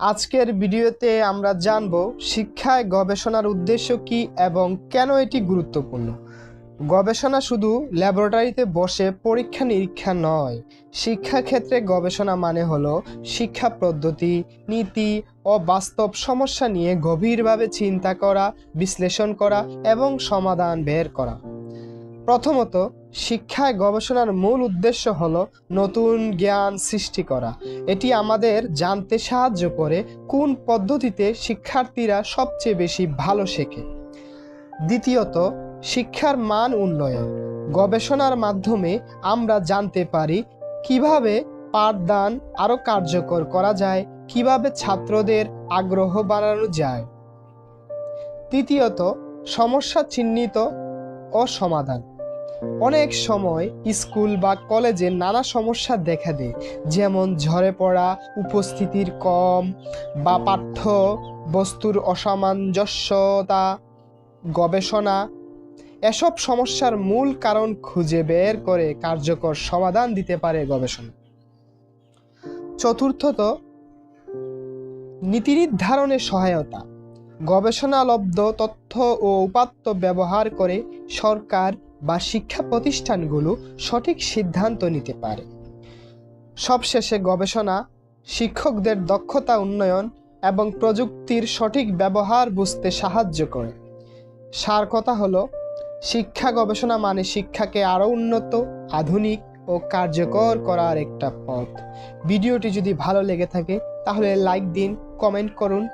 আজকের ভিডিওতে আমরা জানব শিক্ষায় গবেষণার উদ্দেশ্য কি এবং কেন এটি গুরুত্বপূর্ণ? গবেষণা শুধু ল্যাবরেটরিতে বসে পরীক্ষা নিরীক্ষা নয়, শিক্ষাক্ষেত্রে গবেষণা মানে হলো শিক্ষা পদ্ধতি, নীতি ও বাস্তব সমস্যা নিয়ে গভীরভাবে চিন্তা করা, বিশ্লেষণ করা এবং সমাধান বের করা। প্রথমত শিক্ষায় গবেষণার মূল উদ্দেশ্য হল নতুন জ্ঞান সৃষ্টি করা। এটি আমাদের জানতে সাহায্য করে কোন পদ্ধতিতে শিক্ষার্থীরা সবচেয়ে বেশি ভালো শেখে। দ্বিতীয়ত, শিক্ষার মান উন্নয়ন। গবেষণার মাধ্যমে আমরা জানতে পারি কীভাবে পাঠদান আরও কার্যকর করা যায়, কীভাবে ছাত্রদের আগ্রহ বাড়ানো যায়। তৃতীয়ত, সমস্যা চিহ্নিত ও সমাধান। অনেক সময় স্কুল বা কলেজে নানা সমস্যা দেখা দেয়। যেমন ঝরে পড়া, উপস্থিতির কম বা পাঠ্য বস্তুর অসামঞ্জস্যতা, গবেষণা। এসব সমস্যার মূল কারণ খুঁজে বের করে কার্যকর সমাধান দিতে পারে গবেষণা। চতুর্থত নীতি নির্ধারণে সহায়তা। গবেষণালব্ধ তথ্য ও উপাত্ত ব্যবহার করে সরকার বা শিক্ষা প্রতিষ্ঠানগুলো সঠিক সিদ্ধান্ত নিতে পারে। সবশেষে গবেষণা, শিক্ষকদের দক্ষতা উন্নয়ন এবং প্রযুক্তির সঠিক ব্যবহার বুঝতে সাহায্য করে। সার কথা হলো, শিক্ষা গবেষণা মানে শিক্ষাকে আরও উন্নত, আধুনিক ও কার্যকর করার একটা পথ। ভিডিওটি যদি ভালো লেগে থাকে, তাহলে লাইক দিন, কমেন্ট করুন